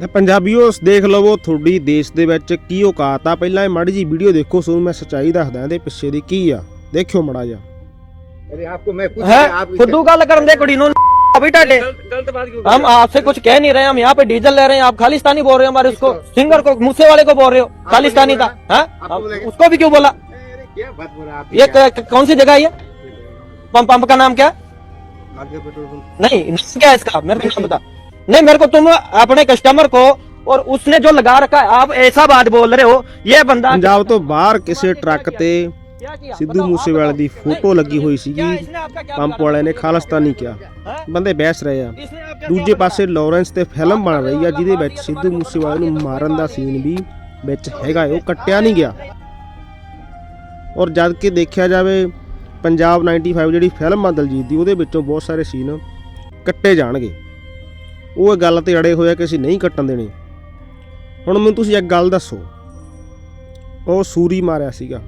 ਤੇ ਪੰਜਾਬੀਓ ਦੇਖ ਲਵੋ ਤੁਹਾਡੀ ਦੇਸ਼ ਦੇ ਵਿੱਚ ਕੀ ਔਕਾਤ ਆ ਪਹਿਲਾਂ ਇਹ ਮਾੜੀ ਜੀ ਵੀਡੀਓ ਦੇਖੋ ਸੋ ਮੈਂ ਸੱਚਾਈ ਦੱਸਦਾ ਇਹਦੇ ਪਿੱਛੇ ਦੀ ਕੀ ਆ ਦੇਖਿਓ ਮੜਾ ਜਾ अरे आपको मैं कुछ है आप फुद्दू गल करन दे कुड़ी नु अभी टाटे गलत बात क्यों हम आपसे कुछ कह नहीं रहे हम यहाँ पे डीजल ले रहे हैं आप खालिस्तानी बोल रहे हो हमारे उसको सिंगर को मूसे वाले को बोल रहे हो खालिस्तानी था हैं? आपको बोलेगा। उसको भी क्यों बोला अरे क्या बात बोल रहे हैं आप ये क- क- कौन सी जगह है ये पंप पंप का नाम क्या है? आगे पेट्रोल पंप नहीं नाम क्या है इसका मेरे को नाम बता नहीं मेरे को तुम अपने कस्टमर को और उसने जो लगा रखा है आप ऐसा बात बोल रहे हो ये बंदा ਪੰਜਾਬ ਤੋਂ ਬਾਹਰ ਕਿਸੇ ਟਰੱਕ ਤੇ क्या किया? ਸਿੱਧੂ बताओ, ਮੂਸੇਵਾਲੇ आप ਦੀ बताओ। ਫੋਟੋ ਲੱਗੀ ਹੋਈ ਸੀਗੀ क्या इसने आपका क्या ਪੰਪ बिगाड़ा? ਵਾਲਿਆਂ ਨੇ ਖਾਲਿਸਤਾਨੀ ਕਿਹਾ हैं? ਬੰਦੇ ਬਹਿਸ ਰਹੇ ਆ इसने आपका क्या ਦੂਜੇ बिगाड़ा? ਪਾਸੇ ਲਾਰੈਂਸ ਤੇ ਫਿਲਮ ਬਣ ਰਹੀ ਆ ਜਿਹਦੇ ਵਿੱਚ ਸਿੱਧੂ ਮੂਸੇਵਾਲੇ ਨੂੰ ਮਾਰਨ ਦਾ ਸੀਨ ਵੀ ਵਿੱਚ ਹੈਗਾ ਏ, ਉਹ ਕੱਟਿਆ ਨਹੀਂ ਗਿਆ ਔਰ ਜਦ ਕਿ ਦੇਖਿਆ ਜਾਵੇ ਪੰਜਾਬ 95 ਜਿਹੜੀ ਫਿਲਮ ਆ ਦਲਜੀਤ ਦੀ ਉਹਦੇ ਵਿੱਚੋਂ ਬਹੁਤ ਸਾਰੇ ਸੀਨ ਕੱਟੇ ਜਾਣਗੇ ਉਹ ਇਹ ਗੱਲ ਤੇ ਅੜੇ ਹੋਇਆ ਕਿ ਅਸੀਂ ਨਹੀਂ ਕੱਟਣ ਦੇਣੇ। ਹੁਣ ਮੈਨੂੰ ਤੁਸੀਂ ਇੱਕ ਗੱਲ ਦੱਸੋ। ਉਹ ਸੂਰੀ ਮਾਰਿਆ ਸੀਗਾ।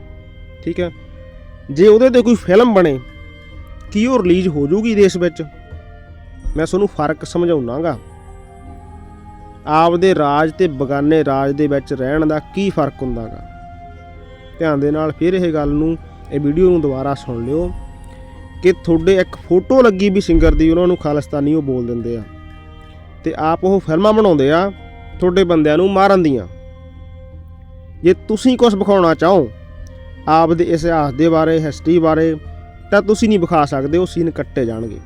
ਠੀਕ ਹੈ? ਜੇ ਉਹਦੇ ਤੇ ਕੋਈ ਫਿਲਮ ਬਣੇ, ਕੀ ਉਹ ਰਿਲੀਜ਼ ਹੋ ਜਾਊਗੀ ਦੇਸ਼ ਵਿੱਚ? ਮੈਂ ਤੁਹਾਨੂੰ ਫ਼ਰਕ ਸਮਝਾਉਣਾਗਾ ਆਪਦੇ ਰਾਜ ਤੇ ਬਗਾਨੇ ਰਾਜ ਦੇ ਵਿੱਚ ਰਹਿਣ ਦਾ ਕੀ ਫ਼ਰਕ ਹੁੰਦਾਗਾ? ਧਿਆਨ ਦੇ ਨਾਲ ਫਿਰ ਇਹ ਗੱਲ ਨੂੰ, ਇਹ ਵੀਡੀਓ ਨੂੰ ਦੁਬਾਰਾ ਸੁਣ ਲਿਓ ਕਿ ਤੁਹਾਡੇ ਇੱਕ ਫੋਟੋ ਲੱਗੀ ਵੀ ਸਿੰਗਰ ਦੀ, ਉਹਨਾਂ ਨੂੰ ਖਾਲਿਸਤਾਨੀ ਉਹ ਬੋਲ ਦਿੰਦੇ ਆ। ਤੇ ਆਪ ਉਹ ਫਿਲਮਾਂ ਬਣਾਉਂਦੇ ਆ ਤੁਹਾਡੇ ਬੰਦਿਆਂ ਨੂੰ ਮਾਰਨ ਦੀਆਂ ਜੇ ਤੁਸੀਂ ਕੁਝ ਵਿਖਾਉਣਾ ਚਾਹੋ ਆਪਦੇ ਇਤਿਹਾਸ ਦੇ ਬਾਰੇ ਹਿਸਟਰੀ ਬਾਰੇ ਤਾਂ ਤੁਸੀਂ ਨਹੀਂ ਵਿਖਾ ਸਕਦੇ ਉਹ ਸੀਨ ਕੱਟੇ ਜਾਣਗੇ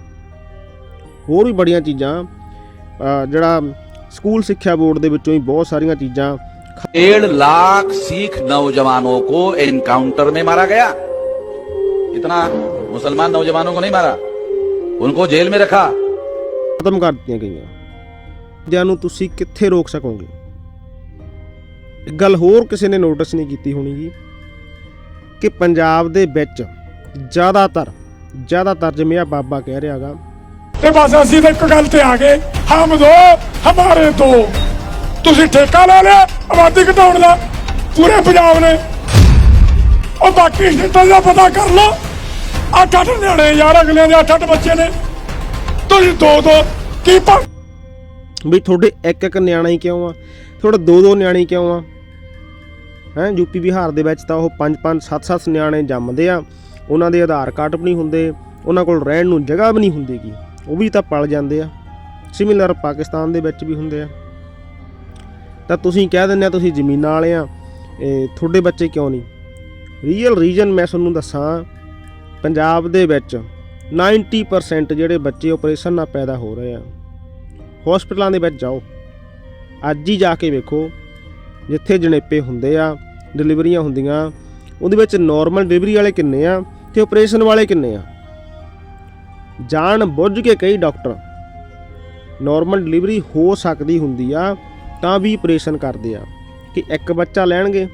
ਹੋਰ ਵੀ ਬੜੀਆਂ ਚੀਜ਼ਾਂ ਅਹ ਜਿਹੜਾ ਸਕੂਲ ਸਿੱਖਿਆ ਬੋਰਡ ਦੇ ਵਿੱਚੋਂ ਹੀ ਬਹੁਤ ਸਾਰੀਆਂ ਚੀਜ਼ਾਂ डेढ़ लाख सिख नौजवानों को एनकाउंटर में मारा गया इतना मुसलमान नौजवानों को नहीं मारा उनको जेल में रखा ਖਤਮ ਕਰ ਦਿੱਤੀਆਂ ਗਈਆਂ ਜਾਂ ਨੂੰ ਤੁਸੀਂ ਕਿੱਥੇ ਰੋਕ ਸਕੋਗੇ? ਇੱਕ ਗੱਲ ਹੋਰ ਕਿਸੇ ਨੇ ਨੋਟਿਸ ਨਹੀਂ ਕੀਤੀ ਹੋਣੀ ਜੀ, ਕਿ ਪੰਜਾਬ ਦੇ ਵਿੱਚ ਜ਼ਿਆਦਾਤਰ ਜ਼ਿਆਦਾਤਰ ਜਿਵੇਂ ਆ ਬਾਬਾ ਕਹਿ ਰਿਹਾਗਾ ਤੇ ਬਸ ਅਸੀਂ ਤਾਂ ਇੱਕ ਗੱਲ ਤੇ ਆ ਗਏ, ਹਮ ਦੋ, ਹਮਾਰੇ ਦੋ। ਤੁਸੀਂ ਠੇਕਾ ਲੈ ਲਿਆ, ਆਬਾਦੀ ਘਟਾਉਣ ਦਾ, ਪੂਰੇ ਪੰਜਾਬ ਨੇ। ਉਹ ਬਾਕੀ ਸਟੇਟਾਂ ਦਾ ਪਤਾ ਕਰ ਲਓ। ਅੱਠ ਅੱਠ ਨਿਆਣੇ ਯਾਰ ਅਗਲੇ ਦੇ ਅੱਠ ਅੱਠ ਬੱਚੇ ਨੇ। ਤੁਸੀਂ ਦੋ ਦੋ, ਕੀ ਭਾ ਵੀ ਤੁਹਾਡੇ ਇੱਕ ਇੱਕ ਨਿਆਣਾ ਹੀ ਕਿਉਂ ਆ? ਤੁਹਾਡੇ ਦੋ ਦੋ ਨਿਆਣੇ ਕਿਉਂ ਆ? ਹੈ ਯੂਪੀ ਬਿਹਾਰ ਦੇ ਵਿੱਚ ਤਾਂ ਉਹ ਪੰਜ ਪੰਜ, ਸੱਤ ਸੱਤ ਨਿਆਣੇ ਜੰਮਦੇ ਆ। ਉਹਨਾਂ ਦੇ ਆਧਾਰ ਕਾਰਡ ਵੀ ਨਹੀਂ ਹੁੰਦੇ, ਉਹਨਾਂ ਕੋਲ ਰਹਿਣ ਨੂੰ ਜਗ੍ਹਾ ਵੀ ਨਹੀਂ ਹੁੰਦੀਗੀ। ਉਹ ਵੀ ਤਾਂ ਪਲ ਜਾਂਦੇ ਆ। ਸਿਮਿਲਰ ਪਾਕਿਸਤਾਨ ਦੇ ਵਿੱਚ ਵੀ ਹੁੰਦੇ ਆ। ਤਾਂ ਤੁਸੀਂ ਕਹਿ ਦਿੰਦੇ ਆ, ਤੁਸੀਂ ਜ਼ਮੀਨਾਂ ਵਾਲੇ ਆ, ਇਹ ਤੁਹਾਡੇ ਬੱਚੇ ਕਿਉਂ ਨਹੀਂ? ਰੀਅਲ ਰੀਜਨ ਮੈਂ ਤੁਹਾਨੂੰ ਦੱਸਾਂ, ਪੰਜਾਬ ਦੇ ਵਿੱਚ 90% ਜਿਹੜੇ ਬੱਚੇ ਆਪਰੇਸ਼ਨ ਨਾਲ ਪੈਦਾ ਹੋ ਰਹੇ ਆ। ਹਸਪਤਾਲਾਂ ਦੇ ਵਿੱਚ ਜਾਓ। ਅੱਜ ਹੀ ਜਾ ਕੇ ਵੇਖੋ, ਜਿੱਥੇ ਜਣੇਪੇ ਹੁੰਦੇ ਆ, ਡਿਲੀਵਰੀਆਂ ਹੁੰਦੀਆਂ, ਉਹਦੇ ਵਿੱਚ ਨਾਰਮਲ ਡਿਲੀਵਰੀ ਵਾਲੇ ਕਿੰਨੇ ਆ ਤੇ ਆਪਰੇਸ਼ਨ ਵਾਲੇ ਕਿੰਨੇ ਆ। ਜਾਣ ਬੁੱਝ ਕੇ ਕਈ ਡਾਕਟਰ ਨਾਰਮਲ ਡਿਲੀਵਰੀ ਹੋ ਸਕਦੀ ਹੁੰਦੀ ਆ, ਤਾਂ ਵੀ ਆਪਰੇਸ਼ਨ ਕਰਦੇ ਆ। ਕਿ ਇੱਕ ਬੱਚਾ ਲੈਣਗੇ,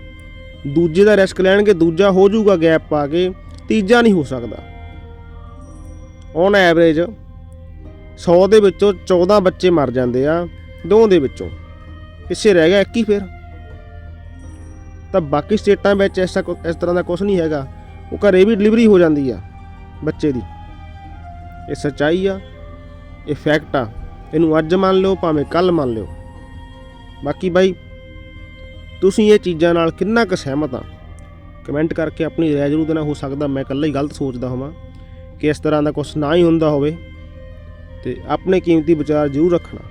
ਦੂਜੇ ਦਾ ਰਿਸਕ ਲੈਣਗੇ, ਦੂਜਾ ਹੋ ਜਾਊਗਾ ਗੈਪ ਪਾ ਕੇ, ਤੀਜਾ ਨਹੀਂ ਹੋ ਸਕਦਾ। ਔਨ ਐਵਰੇਜ 100 ਦੇ ਵਿੱਚੋਂ 14 ਬੱਚੇ ਮਰ ਜਾਂਦੇ ਆ ਦੋ ਦੇ ਵਿੱਚੋਂ। ਪਿੱਛੇ ਰਹਿ ਗਿਆ ਇੱਕ ਹੀ ਫਿਰ। ਤਾਂ ਬਾਕੀ ਸਟੇਟਾਂ ਵਿੱਚ ਐਸਾ ਕੁ- ਇਸ ਤਰ੍ਹਾਂ ਦਾ ਕੁਝ ਨਹੀਂ ਹੈਗਾ। ਉਹ ਘਰੇ ਵੀ ਡਿਲੀਵਰੀ ਹੋ ਜਾਂਦੀ ਆ, ਬੱਚੇ ਦੀ। ਇਹ ਸੱਚਾਈ ਆ, ਇਹ ਫੈਕਟ ਆ। ਇਹਨੂੰ ਅੱਜ ਮੰਨ ਲਿਓ, ਭਾਵੇਂ ਕੱਲ ਮੰਨ ਲਿਓ। ਬਾਕੀ ਬਾਈ, ਤੁਸੀਂ ਇਹ ਚੀਜ਼ਾਂ ਨਾਲ ਕਿੰਨਾ ਕੁ ਸਹਿਮਤ ਆ? ਕਮੈਂਟ ਕਰਕੇ ਆਪਣੀ ਰਾਏ ਜ਼ਰੂਰ ਦੇਣਾ। ਹੋ ਸਕਦਾ ਮੈਂ ਇਕੱਲਾ ਹੀ ਗਲਤ ਸੋਚਦਾ ਹੋਵਾਂ ਕਿ ਇਸ ਤਰ੍ਹਾਂ ਦਾ ਕੁਝ ਨਾ ਹੀ ਹੁੰਦਾ ਹੋਵੇ। ਤੇ ਆਪਣੇ ਕੀਮਤੀ ਵਿਚਾਰ ਜ਼ਰੂਰ ਰੱਖਣਾ।